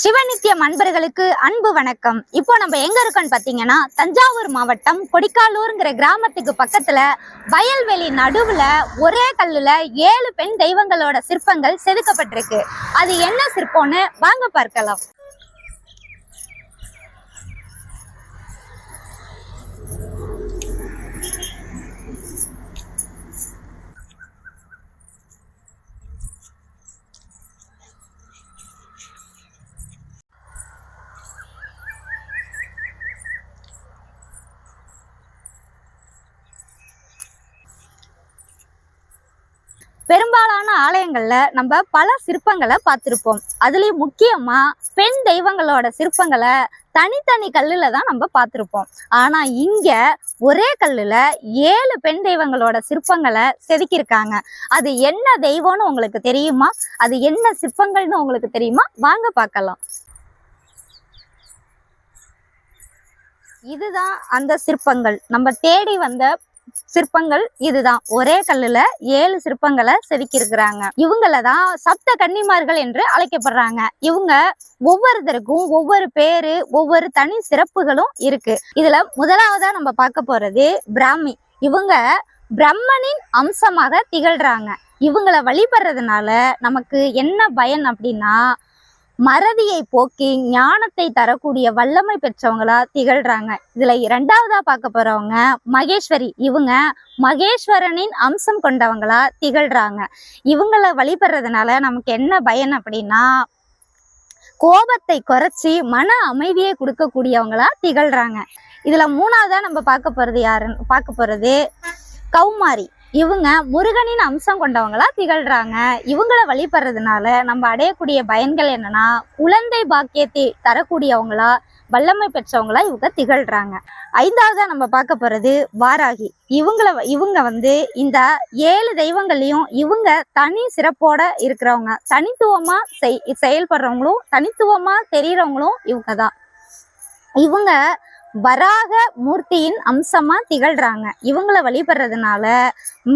சிவநித்தியம் அன்பர்களுக்கு அன்பு வணக்கம். இப்போ நம்ம எங்க இருக்கோம்னு பாத்தீங்கன்னா தஞ்சாவூர் மாவட்டம் கொடிக்காலூருங்கிற கிராமத்துக்கு பக்கத்துல வயல்வெளி நடுவுல ஒரே கல்லுல ஏழு பெண் தெய்வங்களோட சிற்பங்கள் செதுக்கப்பட்டிருக்கு. அது என்ன சிற்பம்னு வாங்க பார்க்கலாம். பெரும்பாலான ஆலயங்கள்ல நம்ம பல சிற்பங்களை பார்த்துருப்போம். அதுலயும் முக்கியமா பெண் தெய்வங்களோட சிற்பங்களை தனித்தனி கல்லுல தான் நம்ம பார்த்துருப்போம். ஆனா இங்க ஒரே கல்லுல ஏழு பெண் தெய்வங்களோட சிற்பங்களை செதுக்கியிருக்காங்க. அது என்ன தெய்வம்னு உங்களுக்கு தெரியுமா? அது என்ன சிற்பங்கள்னு உங்களுக்கு தெரியுமா? வாங்க பார்க்கலாம். இதுதான் அந்த சிற்பங்கள். நம்ம தேடி வந்த சிற்பங்கள் இதுதான். ஒரே கல்லுல ஏழு சிற்பங்களை செதுக்கியிருக்கிறாங்க. இவங்கள தான் சப்த கன்னிமார்கள் என்று அழைக்கப்படுறாங்க. இவங்க ஒவ்வொருத்தருக்கும் ஒவ்வொரு பேரு ஒவ்வொரு தனி சிறப்புகளும் இருக்கு. இதுல முதலாவதா நம்ம பார்க்க போறது பிராமி. இவங்க பிரம்மனின் அம்சமாக திகழ்றாங்க. இவங்கள வழிபடுறதுனால நமக்கு என்ன பயன் அப்படின்னா மறதியை போக்கி ஞானத்தை தரக்கூடிய வல்லமை பெற்றவங்களா திகழ்றாங்க. இதுல இரண்டாவதா பார்க்க போறவங்க மகேஸ்வரி. இவங்க மகேஸ்வரனின் அம்சம் கொண்டவங்களா திகழ்றாங்க. இவங்கள வழிபடுறதுனால நமக்கு என்ன பயன் அப்படின்னா கோபத்தை குறைச்சி மன அமைதியை கொடுக்கக்கூடியவங்களா திகழ்றாங்க. இதுல மூணாவதா நம்ம பார்க்க போறது யாருன்னு பார்க்க போறது கௌமாரி. இவங்க முருகனின் அம்சம் கொண்டவங்களா திகழ்றாங்க. இவங்களை வழிபடுறதுனால நம்ம அடையக்கூடிய பயன்கள் என்னன்னா குழந்தை பாக்கியத்தை தரக்கூடியவங்களா வல்லமை பெற்றவங்களா இவங்க திகழ்றாங்க. ஐந்தாவதா நம்ம பார்க்க போறது வாராகி. இவங்கள இவங்க வந்து இந்த ஏழு தெய்வங்களையும் இவங்க தனி சிறப்போட இருக்கிறவங்க. தனித்துவமா செய் செயல்படுறவங்களும் தனித்துவமா தெரியறவங்களும் இவங்க தான் இவங்க வராக மூர்த்தியின் அம்சமா திகழ்றாங்க. இவங்கள வழிபடுறதுனால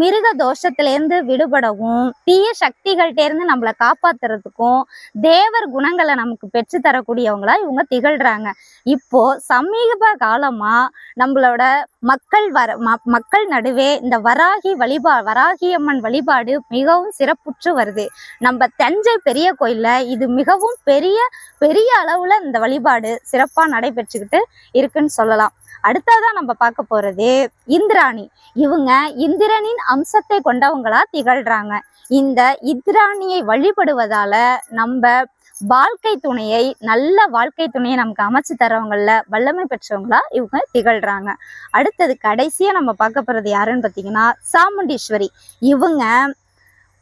மிருக தோஷத்திலேருந்து விடுபடவும் தீய சக்திகள்கிட்ட இருந்து நம்மளை காப்பாத்துறதுக்கும் தேவர் குணங்களை நமக்கு பெற்று தரக்கூடியவங்களா இவங்க திகழ்றாங்க. இப்போ சமீப காலமா நம்மளோட மக்கள் வர மக்கள் நடுவே இந்த வராகி வழிபா வராகி அம்மன் வழிபாடு மிகவும் சிறப்புற்று வருது. நம்ம தஞ்சை பெரிய கோயில்ல இது மிகவும் பெரிய பெரிய அளவுல இந்த வழிபாடு சிறப்பா நடைபெற்றுக்கிட்டு இருக்குன்னு சொல்லலாம். அடுத்ததா நம்ம பார்க்க போறது இந்திராணி. இவங்க இந்திரனின் அம்சத்தை கொண்டவங்களா திகழ்றாங்க. இந்த இந்திராணியை வழிபடுவதால நம்ம வாழ்க்கை துணையை நல்ல வாழ்க்கை துணையை நமக்கு அமைச்சு தரவங்கள வல்லமை பெற்றவங்களா இவங்க திகழ்றாங்க. அடுத்தது கடைசியா நம்ம பார்க்க போறது யாருன்னு பார்த்தீங்கன்னா சாமுண்டீஸ்வரி. இவங்க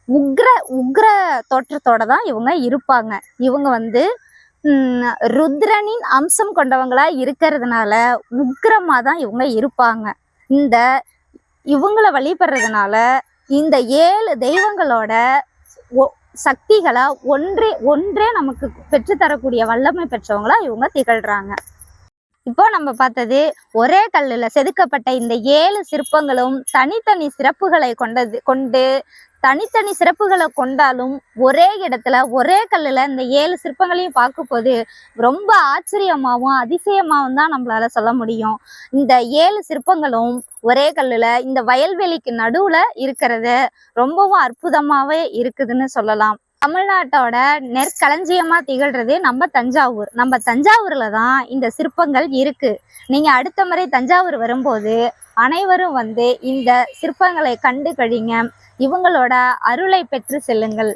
உக்ர உக்ர தோற்றத்தோட தான் இவங்க இருப்பாங்க. இவங்க வந்து ருத்ரனின் அம்சம் கொண்டவங்களா இருக்கிறதுனால உக்ரமாக தான் இவங்க இருப்பாங்க. இந்த இவங்களை வழிபடுறதுனால இந்த ஏழு தெய்வங்களோட ஒ- சக்திகளை ஒன்றே ஒன்றே நமக்கு பெற்றுத்தரக்கூடிய வல்லமை பெற்றவங்களா இவங்க திகழ்கிறாங்க இப்போ நம்ம பார்த்தது ஒரே கல்லுல செதுக்கப்பட்ட இந்த ஏழு சிற்பங்களும் தனித்தனி சிறப்புகளை கொண்டது கொண்டு தனித்தனி சிறப்புகளை கொண்டாலும் ஒரே இடத்துல ஒரே கல்லுல இந்த ஏழு சிற்பங்களையும் பார்க்கும்போது ரொம்ப ஆச்சரியமாவும் அதிசயமாவும் தான் நம்மளால சொல்ல முடியும். இந்த ஏழு சிற்பங்களும் ஒரே கல்லுல இந்த வயல்வெளிக்கு நடுவுல இருக்கிறது ரொம்பவும் அற்புதமாவே இருக்குதுன்னு சொல்லலாம். தமிழ்நாட்டோட நெற்களஞ்சியமா திகழ்றது நம்ம தஞ்சாவூர். நம்ம தஞ்சாவூரில் தான் இந்த சிற்பங்கள் இருக்கு. நீங்க அடுத்த முறை தஞ்சாவூர் வரும்போது அனைவரும் வந்து இந்த சிற்பங்களை கண்டு கழிங்க. இவங்களோட அருளை பெற்று செல்லுங்கள்.